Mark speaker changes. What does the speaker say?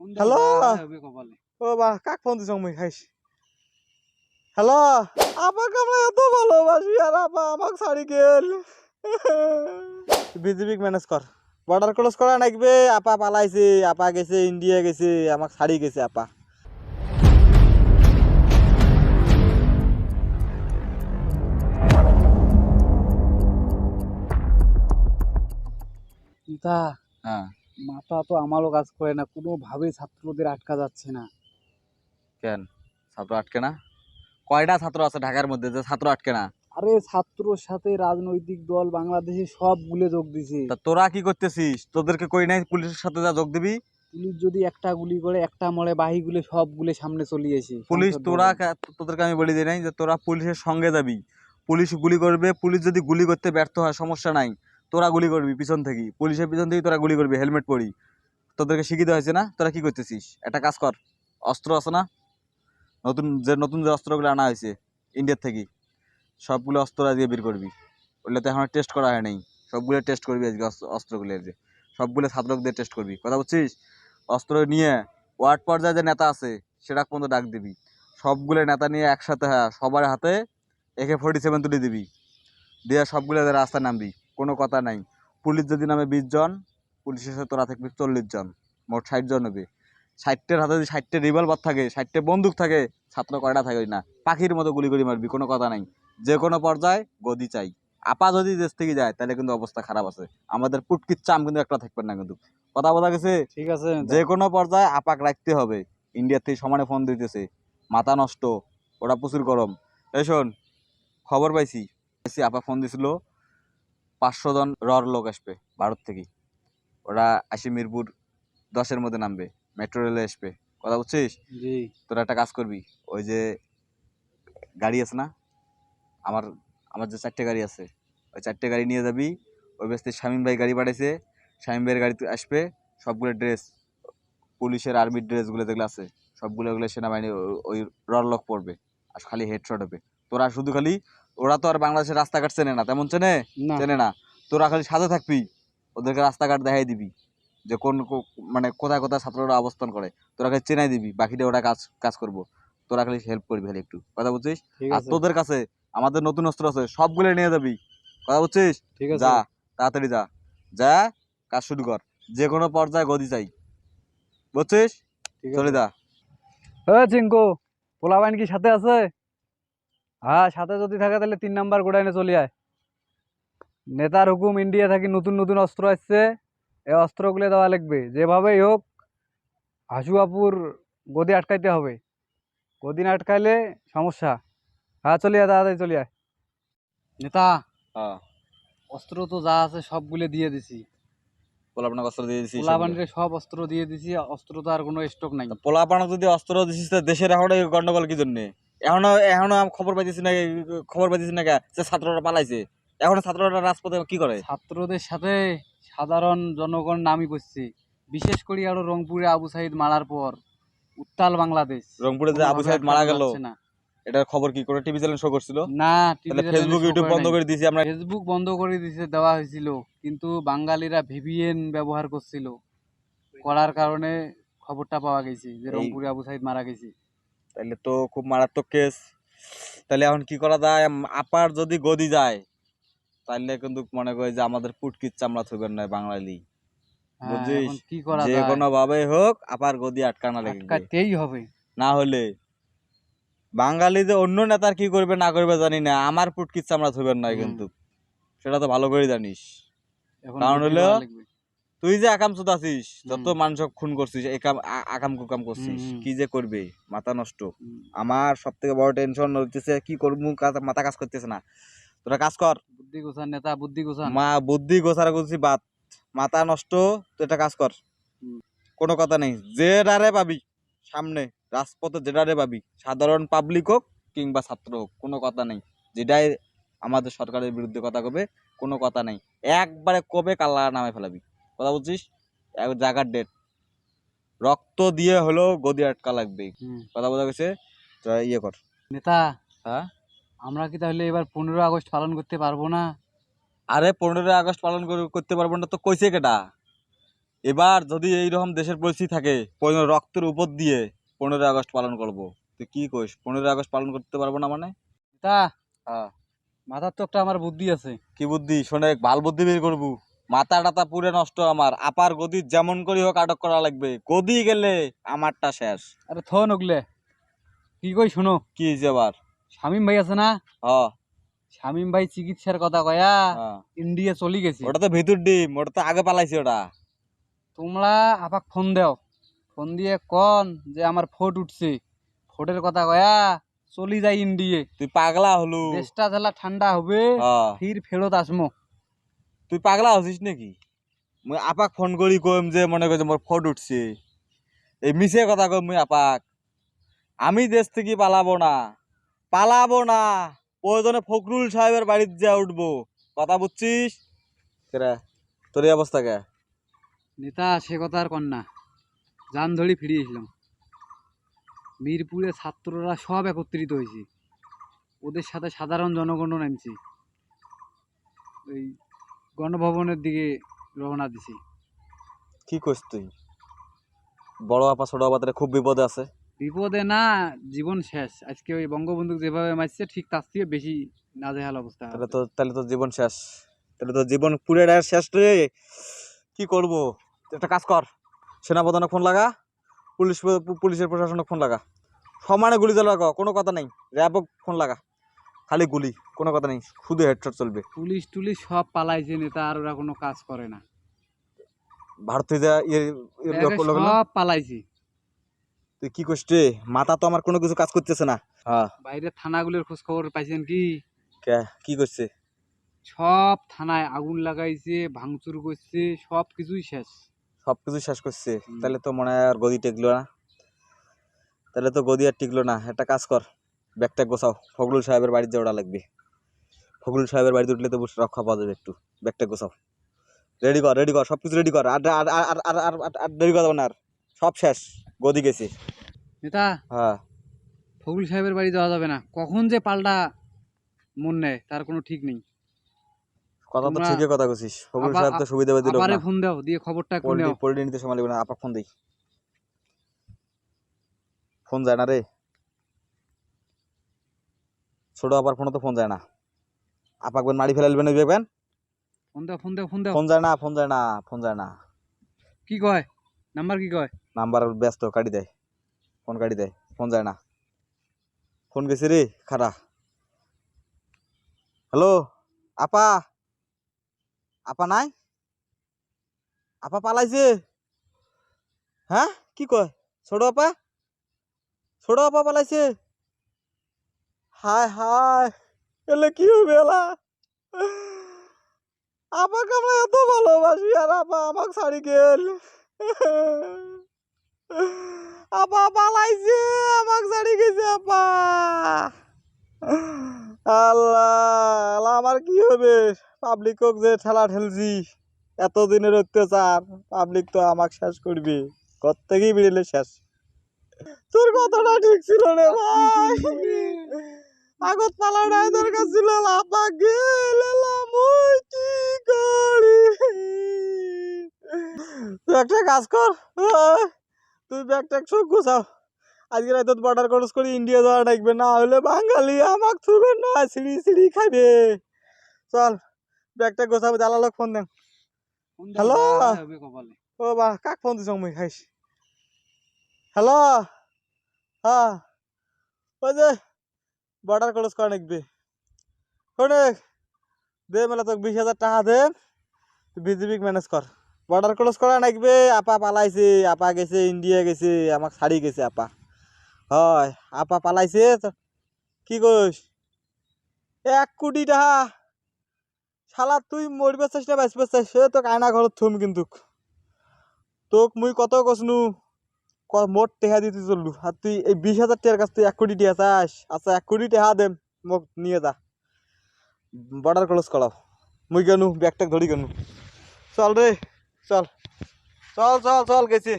Speaker 1: Hello? ও বা কাক phone দিছ মুই খাইস? হ্যালো? আমাকে আমরা এত ভালোবাসি আর আপা আমাকে ছাড়ি গেল। বিজিবিক ম্যানেজ কর। বর্ডার ক্লোজ করা নাকবে আপা পালাইছে আপা গেছে ইন্ডিয়া গেছে আমাকে ছাড়ি গেছে আপা।
Speaker 2: তা
Speaker 3: হ্যাঁ।
Speaker 2: মাথা তো আমারও কাজ করে না কোনোভাবেই ছাত্রদের আটকা যাচ্ছে না।
Speaker 3: কেন? ছাত্র আটকে না? কয়টা ছাত্র আছে ঢাকার মধ্যে যে ছাত্র আটকে না?
Speaker 2: আরে ছাত্রর সাথে রাজনৈতিক দল বাংলাদেশে সব গুলে যোগ দিছে।
Speaker 3: তা তোরা কি করতেছিস? তোদেরকে কই নাই পুলিশের সাথে যা যোগ দিবি?
Speaker 2: পুলিশ যদি একটা গুলি করে একটা মরে বাহি গুলে সব গুলে সামনে চলে এসে
Speaker 3: পুলিশ তোরা। তোদেরকে আমি বলে দিই নাই যে তোরা পুলিশের সঙ্গে যাবি। পুলিশ গুলি করবে পুলিশ যদি গুলি করতে ব্যর্থ হয় সমস্যা নাই। তোরা গুলি করবি পিছন থেকে। পুলিশের পিছন থেকে তোরা গুলি করবি, হেলমেট পরি। তোদেরকে শিখিতে হয়েছে না? তোরা কি করতেছিস? একটা কাজ কর, অস্ত্র আছে না? নতুন, যে নতুন যে অস্ত্রগুলো আনা হয়েছে ইন্ডিয়ার থেকে, সবগুলো অস্ত্র আজকে বের করবি। ওগুলো তো এখন টেস্ট করা হয় নাই। সবগুলো টেস্ট করবি আজকে অস্ত্র- অস্ত্রগুলো যে। সবগুলো ছাত্রদের টেস্ট করবি। কথা বুঝছিস? অস্ত্র নিয়ে ওয়ার্ড পর্যায়ে যে নেতা আছে সেটা পর্যন্ত ডাক দিবি। সবগুলো নেতা নিয়ে একসাথে হ্যাঁ সবার হাতে একে ফোর্টি সেভেন তুলে দিবি। দিয়ে সবগুলো রাস্তায় নামবি। কোনো কথা নাই। পুলিশ যদি নামে বিশ জন পুলিশের সাথে তোরা থাকবি চল্লিশ জন মোট ষাট জন হবে। ষাটটের হাতে যদি ষাটটে রিভলভার থাকে ষাটটে বন্দুক থাকে ছাত্র কয়টা থাকে না? পাখির মতো গুলি করে মারবি কোনো কথা নাই। যে কোনো পর্যায়ে গদি চাই। আপা যদি দেশ থেকে যায় তাহলে কিন্তু অবস্থা খারাপ আছে। আমাদের পুটকির চাম কিন্তু একটা থাকবে না কিন্তু। কথা বলা গেছে?
Speaker 2: ঠিক আছে
Speaker 3: যে কোনো পর্যায়ে আপাক রাখতে হবে। ইন্ডিয়ার থেকে সমানে ফোন দিতেছে। মাথা নষ্ট ওরা প্রচুর গরম। এই শোন খবর পাইছি। পাইছি আপা ফোন দিছিল। পাঁচশো জন রর লোক আসবে ভারত থেকে ওরা আসি মিরপুর দশের মধ্যে নামবে মেট্রো রেলে আসবে। কথা বুঝছিস? তোরা একটা কাজ করবি ওই যে গাড়ি আছে না? আমার আমার যে চারটে গাড়ি আছে ওই চারটে গাড়ি নিয়ে যাবি ওই ব্যস্তে শামীম ভাই গাড়ি পাঠাইছে শামীম ভাইয়ের গাড়িতে আসবে সবগুলো ড্রেস পুলিশের আর্মির ড্রেসগুলো যেগুলো আছে সবগুলো ওগুলো সেনাবাহিনী ওই ওই রলক পড়বে আর খালি হেডশট হবে। তোরা শুধু খালি ওরা তো আর বাংলাদেশের রাস্তাঘাট চেনে না তেমন চেনে? চেনে না। তোরা খালি সাথে থাকবি ওদেরকে রাস্তাঘাট দেখাই দিবি যে কোন মানে কোথায় কোথায় ছাত্ররা অবস্থান করে তোরা খালি চেনাই দিবি বাকিটা ওরা কাজ কাজ করব। তোরা খালি হেল্প করবি খালি একটু কথা বুঝছিস? আর তোদের কাছে আমাদের নতুন অস্ত্র আছে সবগুলো নিয়ে যাবি কথা বুঝছিস? যা তাড়াতাড়ি যা। যা কাজ শুরু কর যে কোনো পর্যায়ে গদি চাই। বুঝছিস? চলে যা।
Speaker 2: ও চিঙ্কু পোলাবাইন কি সাথে আছে? হ্যাঁ সাথে যদি থাকে তাহলে তিন নাম্বার গোডাইনে চলে আয়। নেতার হুকুম ইন্ডিয়া থাকি নতুন নতুন অস্ত্র আসছে। এই অস্ত্রগুলো দেওয়া লাগবে। যেভাবেই হোক হাসু আপুর গদি আটকাইতে হবে। গদি না আটকাইলে সমস্যা। হ্যাঁ চলে আয় তাড়াতাড়ি চলে আয়। নেতা
Speaker 3: হ্যাঁ।
Speaker 2: অস্ত্র তো যা আছে সবগুলো দিয়ে দিছি।
Speaker 3: পোলাপানক অস্ত্র দিয়ে দিছিস
Speaker 2: পোলাবানকে সব অস্ত্র দিয়ে দিছি অস্ত্র তো আর কোনো স্টক নাই।
Speaker 3: পোলাপানক যদি অস্ত্র দিছিস তা দেশের এখন গন্ডগোল কি জন্যে? এখনও এখনও খবর পাইতেছি না খবর পাইতেছি না যে ছাত্ররা পালাইছে। এখনও ছাত্ররা রাজপথে কি করে?
Speaker 2: ছাত্রদের সাথে সাধারণ জনগণ নামি করছে। বিশেষ করে আরও রংপুরে আবু সাইদ মারার পর উত্তাল বাংলাদেশ।
Speaker 3: রংপুরে যে আবু সাইদ মারা গেল এটার খবর কি করে? টিভি চ্যানেল শো করছিল?
Speaker 2: না
Speaker 3: তাহলে ফেসবুক ইউটিউব বন্ধ করে দিয়েছি আমরা।
Speaker 2: ফেসবুক বন্ধ করে দিতে দেওয়া হয়েছিল। কিন্তু বাঙালিরা ভিভিএন ব্যবহার করছিল। করার কারণে খবরটা পাওয়া গেছে যে রংপুরে আবু সাইদ মারা গেছে।
Speaker 3: তাহলে তো খুব মারাত্মক কেস তাহলে এখন কি করা যায়? আপার যদি গদি যায় তাহলে কিন্তু মনে করে যে আমাদের পুটকির চামড়া থইবেন না বাঙালি
Speaker 2: হ্যাঁ,
Speaker 3: বুঝিস? যে কোনো ভাবে হোক আপার গদি আটকানা লেগে
Speaker 2: আটকাতেই হবে।
Speaker 3: না হলে বাঙালি যে অন্য নেতার কি করবে না করবে জানি না আমার পুটকির চামড়া থইবেন না কিন্তু। সেটা তো ভালো করে জানিস। কারণ হলো-
Speaker 2: লাগবে।
Speaker 3: তুই যে আকাম আছিস যত মানুষ খুন করছিস একাম আকাম কুকাম করছিস। কি যে করবে মাথা নষ্ট। আমার সব থেকে বড় টেনশন হচ্ছে কি করব মাথা কাজ করতেছে না। তোরা কাজ কর।
Speaker 2: বুদ্ধি গোছান নেতা বুদ্ধি গোছান।
Speaker 3: মা বুদ্ধি গোছারা করছি বাদ। মাথা নষ্ট তুই একটা কাজ কর। কোনো কথা নেই। যে ডারে পাবি সামনে রাজপথে যে ডারে পাবি সাধারণ পাবলিক হোক কিংবা ছাত্র হোক কোনো কথা নেই। যেটাই আমাদের সরকারের বিরুদ্ধে কথা কবে কোনো কথা নেই। একবারে কবে কাল্লা নামে ফেলাবি। কথা বলছিস? এক জায়গার ডেট রক্ত দিয়ে হলেও গদি আটকা লাগবে। কথা বোঝা গেছে? তো ইয়ে কর।
Speaker 2: নেতা
Speaker 3: হ্যাঁ?
Speaker 2: আমরা কি তাহলে এবার পনেরো আগস্ট পালন করতে পারব না?
Speaker 3: আরে পনেরোই আগস্ট পালন করতে পারব না তো কইছে কেটা এবার যদি এইরকম দেশের পরিস্থিতি থাকে পনেরো রক্তের উপর দিয়ে পনেরোই আগস্ট পালন করব। তুই কি কইস? পনেরোই আগস্ট পালন করতে পারব না মানে?
Speaker 2: তা
Speaker 3: হ্যাঁ।
Speaker 2: মাথার তো একটা আমার বুদ্ধি আছে।
Speaker 3: কি বুদ্ধি? শোনে ভালো বুদ্ধি বের করব। মাথা টাতা পুরে নষ্ট আমার। আপার গদি যেমন করি হোক আটক করা লাগবে। গদি গেলে আমারটা শেষ।
Speaker 2: আরে থ নগলে। কি কই শুনো?
Speaker 3: কি হয়েছে আবার
Speaker 2: শামিম ভাই আছে না?
Speaker 3: হ।
Speaker 2: শামিম ভাই চিকিৎসার কথা কয়া। ইন্ডিয়া চলে গেছে।
Speaker 3: ওটা তো ভিতর ডিম ওটা তো আগে পালাইছে ওটা।
Speaker 2: তোমরা আপাক ফোন দাও। ফোন দিয়ে কন যে আমার ফোট উঠছে। ফোটের কথা কয়া চলি যাই ইন্ডিয়ে
Speaker 3: তুই পাগলা হলু।
Speaker 2: দেশটা জেলা ঠান্ডা হবে। ফির ফেরত আসমো।
Speaker 3: তুই পাগলা হচ্ছিস নাকি? মুই আপাক ফোন করি কম যে মনে করি যে মোর ফট উঠছে। এই মিছে কথা কই মুই আপাক। আমি দেশ থেকে পালাবো না। পালাবো না। প্রয়োজনে ফখরুল সাহেবের বাড়িতে যা উঠবো। কথা বুঝছিস কেরা তোর এই অবস্থা কে?
Speaker 2: নেতা, সে কথা আর কন না। যান ধরি ফিরিয়েছিলাম মিরপুরে ছাত্ররা সব একত্রিত হয়েছে ওদের সাথে সাধারণ জনগণও নামছে। ওই গণভবনের দিকে রওনা দিছি।
Speaker 3: কি কইস তুই? বড় আপা ছোট আপা তারা খুব বিপদে আছে।
Speaker 2: বিপদে না জীবন শেষ। আজকে ওই বঙ্গবন্ধু যেভাবে মারছে ঠিক তার থেকে বেশি নাজেহাল অবস্থা
Speaker 3: তাহলে তো তাহলে তো জীবন শেষ। তাহলে তো জীবন পুরে শেষ রে। কি করব? একটা কাজ কর। সেনাপ্রধানে ফোন লাগা পুলিশ পুলিশের প্রশাসনক ফোন লাগা। সমানে গুলি চালাগা কোনো কথা নেই। র্যাবক ফোন লাগা। খালি গুলি কোনো কথা নেই শুধু হেডশট চলবে।
Speaker 2: পুলিশ টুলিশ সব পালাইছে নেতা আর ওরা কোনো কাজ করে না।
Speaker 3: যা ইয়ে ইয়ে
Speaker 2: সব পালাইছে।
Speaker 3: তুই কি মাথা তো আমার কোনো কিছু কাজ করতেছে না। হ্যাঁ।
Speaker 2: বাইরে থানাগুলোর খোঁজ খবর পাইছেন কি?
Speaker 3: কে? কি করছে?
Speaker 2: সব থানায় আগুন লাগাইছে ভাঙচুর করছে সব কিছুই শেষ।
Speaker 3: সব কিছু শেষ করছে। তাহলে তো মনে হয় আর গদি টেকলো না। তাহলে তো গদি আর টিকলো না। একটা কাজ কর। ব্যাগটা গোছাও। ফখরুল সাহেবের বাড়িতে ওটা লাগবে। ফখরুল সাহেবের বাড়িতে উঠলে তো বেশ রক্ষা পাওয়া যাবে একটু। ব্যাগটা গোছাও। রেডি কর রেডি কর সব কিছু রেডি কর। আর আর আর আর আর আর আর- আর দেরি করব না আর। সব শেষ গদি গেছে।
Speaker 2: নেতা
Speaker 3: হ্যাঁ।
Speaker 2: ফগুল সাহেবের বাড়ি যাওয়া যাবে না। কখন যে পাল্টা মন নেয় তার কোনো ঠিক নেই।
Speaker 3: কথা তো ঠিকই কথা কছিস ফখরুল সাহেব তো সুবিধা দিল না।
Speaker 2: ফোন দাও দিয়ে খবরটা নেও
Speaker 3: নিতে সময় লাগবে না আপা ফোন দিই। ফোন যায় না রে। ছোট আবার ফোনে তো ফোন যায় না। আপাক বেন মারি ফেলাইবেন ওই দেখবেন
Speaker 2: ফোন দাও ফোন দাও ফোন দাও।
Speaker 3: ফোন যায় না ফোন যায় না ফোন যায় না।
Speaker 2: কি কয়? নাম্বার কি কয়?
Speaker 3: নাম্বার ব্যস্ত কাটি দেয় ফোন কাটি দেয় ফোন যায় না। ফোন গেছে রে খারা হ্যালো আপা। আপা নাই? আপা পালাইছে। হ্যাঁ? কি কয়? ছোট আপা? ছোট আপা পালাইছে। হায় হায় এলে কি হবে এলা? আপাকে আমরা এত ভালোবাসি আর আপা আমাকে ছাড়ি গেল। আপা পালাইছে আমাকে ছাড়ি গেছে আপা। আল্লাহ আল্লাহ আমার কি হবে? পাবলিকক যে ঠেলা ঠেলছি এতদিনের অত্যাচার পাবলিক তো আমাকে শেষ করবে। কত থেকেই বেরিয়ে শেষ। তোর কথাটা ঠিক ছিল রে। ভাই। আগত পালাটাই দরকার ছিল আপা গেল মুই কি করি? তুই একটা কাজ কর তুই ব্যাগটা সব গুছাও। আজকে রাতে বর্ডার ক্রস করে ইন্ডিয়া যাওয়া ডাকবে না হলে বাঙালি আমাক থুবে না সিঁড়ি সিঁড়ি খাবে চল ব্যাগটা গোছাবো দালালক ফোন দেন। হ্যালো? ও বা কাক ফোন দিছ মুই খাইস হ্যালো? হ্যাঁ? ওই যে বর্ডার ক্রস করা নাকবে শোনে দে মেলা তোকে বিশ হাজার টাকা দে বিজিবি ম্যানেজ কর। বর্ডার ক্রস করা নাকবে, আপা পালাইছে, আপা গেছে ইন্ডিয়া গেছে, আমাক ছাড়ি গেছে আপা। হয়, আপা পালাইছে কি কইস? এক কোটি টাকা। শালা, তুই মরবে চাস না বাঁচবে চাস সে তোকে আয়না ঘরত থুম কিন্তু। তোক মুই কত কসনু? মোট টেহা দিতে চললু? আর তুই এই বিশ হাজার টাকার কাছ তুই এক কোটি টেহা চাস? আচ্ছা এক কোটি টেহা দেম মোক নিয়ে যা। বর্ডার ক্লোজ করাও। মুই কেনু ব্যাগটা ধরি কেনু চল রে, চল। চল চল চল, গেছি।